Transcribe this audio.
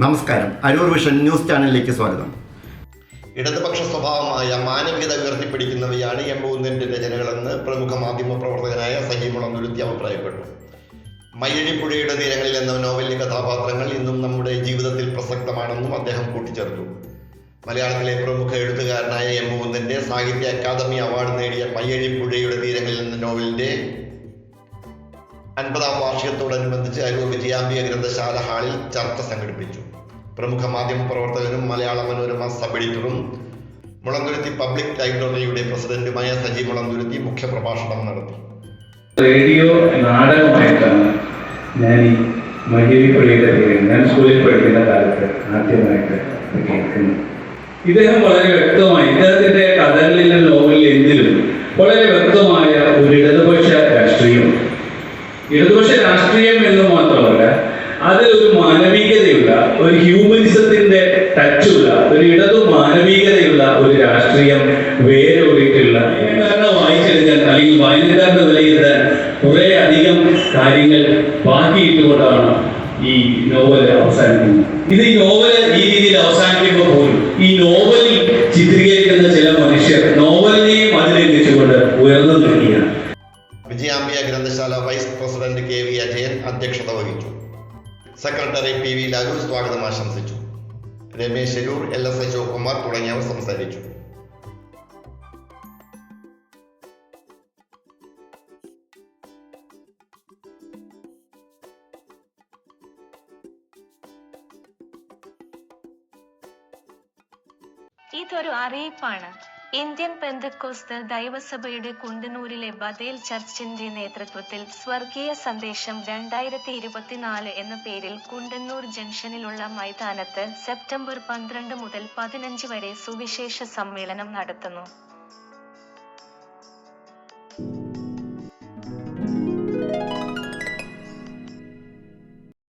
നമസ്കാരം. Aroor vision news ചാനലിലേക്ക് സ്വാഗതം. ഇടതുപക്ഷ സ്വഭാവമായ മാനവികത ഉയർത്തിപ്പിടിക്കുന്നവയാണ് എം മൂന്നിന്റെ രചനകളെന്ന് പ്രമുഖ മാധ്യമ പ്രവർത്തകനായ സജീമുളം നുരുത്തി അഭിപ്രായപ്പെട്ടു. മയ്യഴിപ്പുഴയുടെ തീരങ്ങളിൽ എന്ന നോവലിലെ കഥാപാത്രങ്ങൾ ഇന്നും നമ്മുടെ ജീവിതത്തിൽ പ്രസക്തമാണെന്നും അദ്ദേഹം കൂട്ടിച്ചേർത്തു. മലയാളത്തിലെ പ്രമുഖ എഴുത്തുകാരനായ എം മൂന്നിന്റെ സാഹിത്യ അക്കാദമി അവാർഡ് നേടിയ മയ്യഴിപ്പുഴയുടെ തീരങ്ങളിൽ എന്ന നോവലിന്റെ അൻപതാം വാർഷികത്തോടനുബന്ധിച്ച് അരൂർ വിജയാംബിക ഗ്രന്ഥശാല ഹാളിൽ ചർച്ച സംഘടിപ്പിച്ചു. പ്രമുഖ മാധ്യമ പ്രവർത്തകനും മലയാള മനോരമ സബ് എഡിറ്ററും മുളന്തുരുത്തി പബ്ലിക് ലൈബ്രറിയുടെ പ്രസിഡന്റുമായ സജി മുളന്തുരുത്തി മുഖ്യപ്രഭാഷണം നടത്തി. റേഡിയോ നാടകമായിട്ടാണ് ഞാൻ ഈ മയ്യഴിപ്പുഴയുടെ പേര് ഞാൻ സ്കൂളിൽ പഠിക്കുന്ന കാലത്ത് ആദ്യമായിട്ട് കേൾക്കുന്നത്. ഇദ്ദേഹം വളരെ വ്യക്തമായി ഇദ്ദേഹത്തിന്റെ കഥകളിലും നോവലിലും എന്തിലും വളരെ വ്യക്തമായ ഒരു ഇടതുപക്ഷ രാഷ്ട്രീയമുണ്ട് ഇടതുപക്ഷ രാഷ്ട്രീയം എന്ന് മാത്രമല്ല ഒരു മാനവികതയുള്ള ഒരു ഹ്യൂമനിസത്തിന്റെ ടച്ചുള്ള ഒരു ഇടതു മാനവികതയുള്ള ഒരു രാഷ്ട്രീയം വേരൂറിയിട്ടുള്ള കാരണം വായിച്ചെടുക്കാൻ അല്ലെങ്കിൽ വായനക്കാരന്റെ വിലയിരുത്താൻ കുറെ അധികം കാര്യങ്ങൾ ബാക്കിയിട്ടുകൊണ്ടാണ് ഈ നോവൽ അവസാനിക്കുന്നത്. ഇത് ഈ നോവൽ ഈ രീതിയിൽ അവസാനിക്കുമ്പോൾ പോലും ഈ നോവലിൽ വിജയാംബിക ഗ്രന്ഥശാല vice president K V Ajayan അധ്യക്ഷത വഹിച്ചു. സെക്രട്ടറി പി വി ലാലു സ്വാഗതം ആശംസിച്ചു. Ramesh Sharoor L S H Kumar തുടങ്ങിയവർ സംസാരിച്ചു. ഇതൊരു അറിയിപ്പാണ്. ഇന്ത്യൻ പെന്തക്കോസ്ത് ദൈവസഭയുടെ കുണ്ടനൂരിലെ ബദേൽ ചർച്ചിന്റെ നേതൃത്വത്തിൽ സ്വർഗീയ സന്ദേശം രണ്ടായിരത്തി ഇരുപത്തിനാല് എന്ന പേരിൽ കുണ്ടന്നൂർ ജംഗ്ഷനിലുള്ള മൈതാനത്ത് സെപ്റ്റംബർ പന്ത്രണ്ട് മുതൽ പതിനഞ്ച് വരെ സുവിശേഷ സമ്മേളനം നടത്തുന്നു.